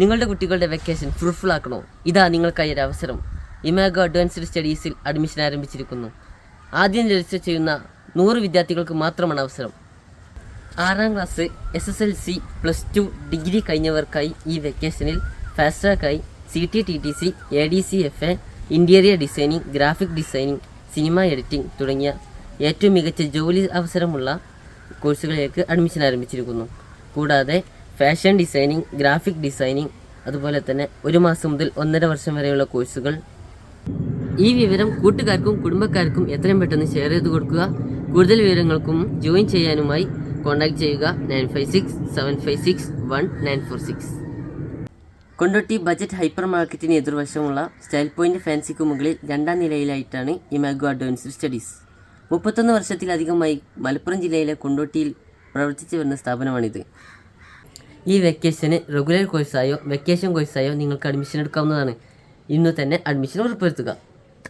നിങ്ങളുടെ കുട്ടികളുടെ vacation fruitful ആക്കണോ? ഇതാ നിങ്ങൾക്കായി ഒരു അവസരം. ഇമാഗോ അഡ്വാൻസ്ഡ് സ്റ്റഡീസിൽ അഡ്മിഷൻ ആരംഭിച്ചിരിക്കുന്നു. ആദ്യം രജിസ്റ്റർ ചെയ്യുന്ന നൂറ് വിദ്യാർത്ഥികൾക്ക് മാത്രമാണ് അവസരം. ആറാം class S S L C plus two degree കഴിഞ്ഞവർക്കായി ഈ വെക്കേഷനിൽ fast ട്രാക്കായി C T T T C A D C F A interior designing graphic designing cinema editing തുടങ്ങിയ ഏറ്റവും മികച്ച ജോലി അവസരമുള്ള കോഴ്സുകളിലേക്ക് അഡ്മിഷൻ ആരംഭിച്ചിരിക്കുന്നു. കൂടാതെ ഫാഷൻ ഡിസൈനിങ് ഗ്രാഫിക് ഡിസൈനിങ് അതുപോലെ തന്നെ ഒരു മാസം മുതൽ ഒന്നര വർഷം വരെയുള്ള കോഴ്സുകൾ ഈ വിവരം കൂട്ടുകാർക്കും കുടുംബക്കാർക്കും എത്രയും പെട്ടെന്ന് ഷെയർ ചെയ്ത് കൊടുക്കുക. കൂടുതൽ വിവരങ്ങൾക്കും ജോയിൻ ചെയ്യാനുമായി കോൺടാക്ട് ചെയ്യുക. Nine five six seven five six one nine four six. Kondotty budget hyper മാർക്കറ്റിന് എതിർവശമുള്ള സ്റ്റൈൽ പോയിന്റ് ഫാൻസിക്ക് മുകളിൽ രണ്ടാം നിലയിലായിട്ടാണ് ഇമാഗോ അഡ്വാൻസ്ഡ് സ്റ്റഡീസ്. മുപ്പത്തൊന്ന് വർഷത്തിലധികമായി മലപ്പുറം ജില്ലയിലെ കൊണ്ടോട്ടിയിൽ പ്രവർത്തിച്ചു വരുന്ന സ്ഥാപനമാണിത്. ഈ വെക്കേഷന് റെഗുലർ കോഴ്സായോ വെക്കേഷൻ കോഴ്സായോ നിങ്ങൾക്ക് അഡ്മിഷൻ എടുക്കാവുന്നതാണ്. ഇന്ന് തന്നെ അഡ്മിഷൻ ഉറപ്പുവരുത്തുക.